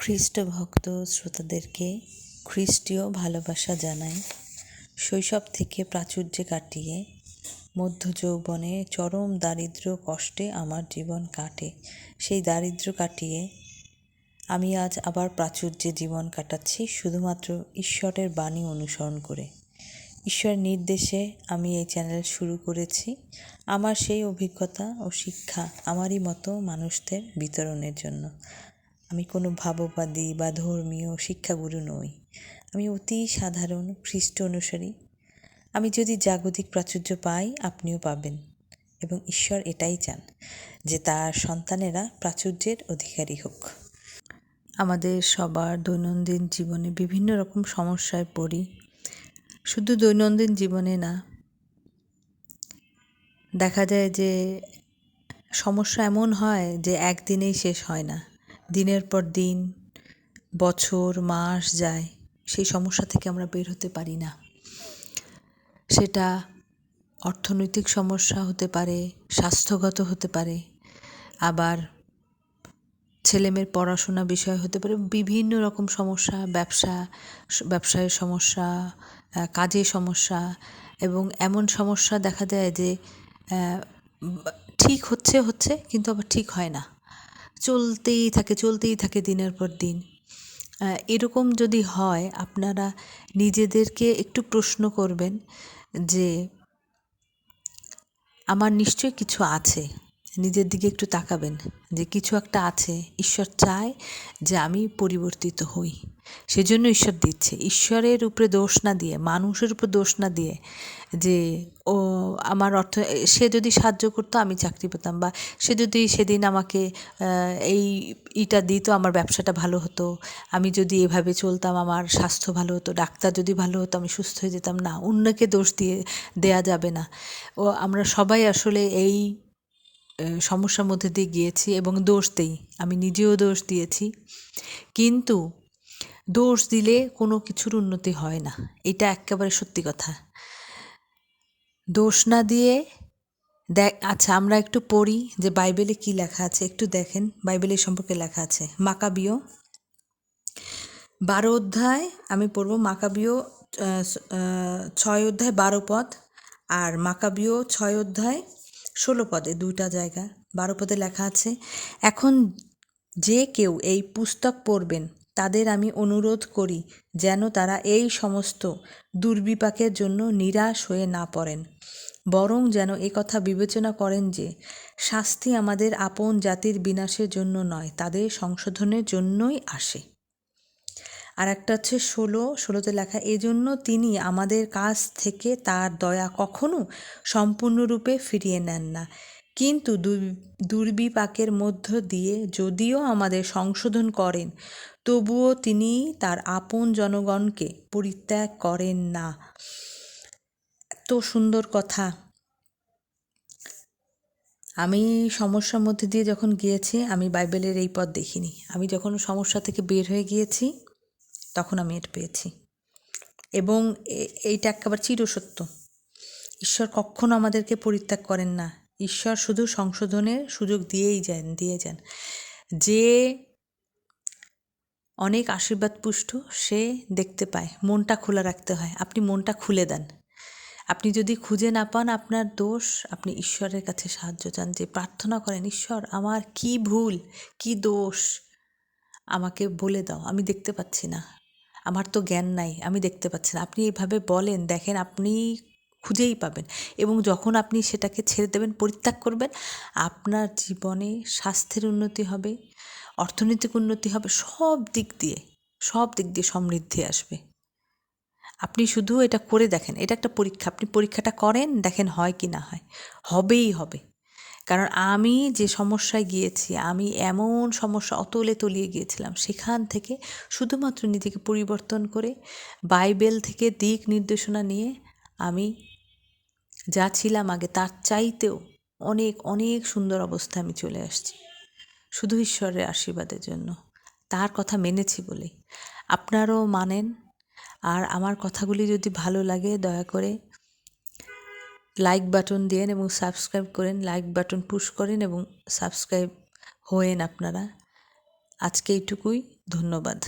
খ্রিস্ট ভক্ত শ্রোতাদেরকে খ্রিস্টীয় ভালোবাসা জানাই। শৈশব থেকে প্রাচুর্যে কাটিয়ে মধ্য যৌবনে চরম দারিদ্র কষ্টে আমার জীবন কাটে। সেই দারিদ্র কাটিয়ে আমি আজ আবার প্রাচুর্যে জীবন কাটাচ্ছি, শুধুমাত্র ঈশ্বরের বাণী অনুসরণ করে। ঈশ্বরের নির্দেশে আমি এই চ্যানেল শুরু করেছি। আমার সেই অভিজ্ঞতা ও শিক্ষা আমারই মতো মানুষদের বিতরণের জন্য। আমি কোনো ভাববাদী বা ধর্মীয় শিক্ষাগুরু নই। আমি অতি সাধারণ, খ্রিস্ট অনুসারী। আমি যদি জাগতিক প্রাচুর্য পাই, আপনিও পাবেন। এবং ঈশ্বর এটাই চান যে তার সন্তানেরা প্রাচুর্যের অধিকারী হোক। আমাদের সবার দৈনন্দিন জীবনে বিভিন্ন রকম সমস্যায় পড়ি। শুধু দৈনন্দিন জীবনে না, দেখা যায় যে সমস্যা এমন হয় যে একদিনেই শেষ হয় না। দিনের পর দিন, বছর, মাস যায়, সেই সমস্যা থেকে আমরা বের হতে পারি না। সেটা অর্থনৈতিক সমস্যা হতে পারে, স্বাস্থ্যগত হতে পারে, আবার ছেলেমেয়ের পড়াশোনা বিষয় হতে পারে, বিভিন্ন রকম সমস্যা, ব্যবসা, ব্যবসায়ের সমস্যা কাজের সমস্যা এবং এমন সমস্যা দেখা যায় যে ঠিক হচ্ছে হচ্ছে, কিন্তু আবার ঠিক হয় না। চলতেই থাকে চলতেই থাকে দিনের পর দিন। এরকম যদি হয়, আপনারা নিজেদেরকে একটু প্রশ্ন করবেন যে, আমার নিশ্চয় কিছু আছে। নিজের দিকে একটু তাকাবেন যে কিছু একটা আছে, ঈশ্বর চায় যে আমি পরিবর্তিত হই। সেজন্য ঈশ্বর দিচ্ছে। ঈশ্বরের উপরে দোষ না দিয়ে, মানুষের উপর দোষ না দিয়ে যে, ও, আমার অর্থ, সে যদি সাহায্য করতো, আমি চাকরি পেতাম। বা, সে যদি সেদিন আমাকে এই ইটা দিত, আমার ব্যবসাটা ভালো হতো, আমি যদি এভাবে চলতাম, আমার স্বাস্থ্য ভালো হতো, ডাক্তার যদি ভালো হতো, আমি সুস্থ হয়ে যেতাম। না, অন্যকে দোষ দিয়ে, দেয়া যাবে না। ও, আমরা সবাই আসলে এই সমস্যার মধ্যে দিয়ে গিয়েছি এবং দোষ দেই। আমি নিজেও দোষ দিয়েছি। কিন্তু দোষ দিলে কোনো কিছুর উন্নতি হয় না। এটা একেবারে সত্যি কথা। দোষ না দিয়ে দেখ আচ্ছা আমরা একটু পড়ি যে বাইবেলে কি লেখা আছে। একটু দেখেন বাইবেলের সম্পর্কে লেখা আছে। মাকাবিও বারো অধ্যায়, আমি পড়ব মাকাবিও ছয় অধ্যায় বারো পদ আর মাকাবিও ছয় অধ্যায় ষোলো পদে, দুইটা জায়গা, বারো পদে লেখা আছে, এখন যে কেউ এই পুস্তক পড়বেন, তাদের আমি অনুরোধ করি যেন তারা এই সমস্ত দুর্বিপাকের জন্য নিরাশ হয়ে না পড়েন। বরং যেন এ কথা বিবেচনা করেন যে, শাস্তি আমাদের আপন জাতির বিনাশের জন্য নয়, তাদের সংশোধনের জন্যই আসে। আর একটা হচ্ছে ষোলো, ষোলোতে লেখা, এজন্য তিনি আমাদের কাছ থেকে তার দয়া কখনো সম্পূর্ণরূপে ফিরিয়ে নেন না। কিন্তু দুর্বিপাকের মধ্য দিয়ে যদিও আমাদের সংশোধন করেন, তবুও তিনি তার আপন জনগণকে পরিত্যাগ করেন না। এত সুন্দর কথা। আমি সমস্যার মধ্যে দিয়ে যখন গিয়েছি, আমি বাইবেলের এই পথ দেখিনি। আমি যখন সমস্যা থেকে বের হয়ে গিয়েছি তখন আমি এটা পেয়েছি। এবং এইটা একেবারে চিরসত্য। ঈশ্বর কখনো আমাদেরকে পরিত্যাগ করেন না। ঈশ্বর শুধু সংশোধনের সুযোগ দিয়েই যান, দিয়ে যান। যে অনেক আশীর্বাদ পুষ্ট সে দেখতে পায়, মনটা খোলা রাখতে হয়। আপনি মনটা খুলে দেন। আপনি যদি খুঁজে না পান আপনার দোষ, আপনি ঈশ্বরের কাছে সাহায্য চান। যে প্রার্থনা করেন, ঈশ্বর, আমার কি ভুল, কি দোষ? আমাকে বলে দাও, আমি দেখতে পাচ্ছি না। আমার তো জ্ঞান নাই, আমি দেখতে পাচ্ছি না। আপনি এভাবে বলেন, দেখেন আপনি খুঁজেই পাবেন এবং যখন আপনি সেটাকে ছেড়ে দেবেন, পরিত্যাগ করবেন, আপনার জীবনে স্বাস্থ্যের উন্নতি হবে, অর্থনৈতিক উন্নতি হবে, সব দিক দিয়ে, সব দিক দিয়ে সমৃদ্ধি আসবে। আপনি শুধু এটা করে দেখেন, এটা একটা পরীক্ষা, আপনি পরীক্ষাটা করেন, দেখেন হয় কি না হয়, হবেই হবে। কারণ আমি যে সমস্যায় গিয়েছি, আমি এমন সমস্যা অতলে তলিয়ে গিয়েছিলাম। সেখান থেকে শুধুমাত্র নিজেকে পরিবর্তন করে বাইবেল থেকে দিক নির্দেশনা নিয়ে আমি যা ছিলাম আগে তার চাইতেও অনেক অনেক সুন্দর অবস্থায় আমি চলে আসছি। শুধু ঈশ্বরের আশীর্বাদের জন্য। তার কথা মেনেছি বলেই। আপনারাও মানেন। আর আমার কথাগুলি যদি ভালো লাগে, দয়া করে লাইক বাটন দেন এবং সাবস্ক্রাইব করেন লাইক বাটন পুশ করেন এবং সাবস্ক্রাইব হয়েন আপনারা। আজকে এইটুকুই, ধন্যবাদ।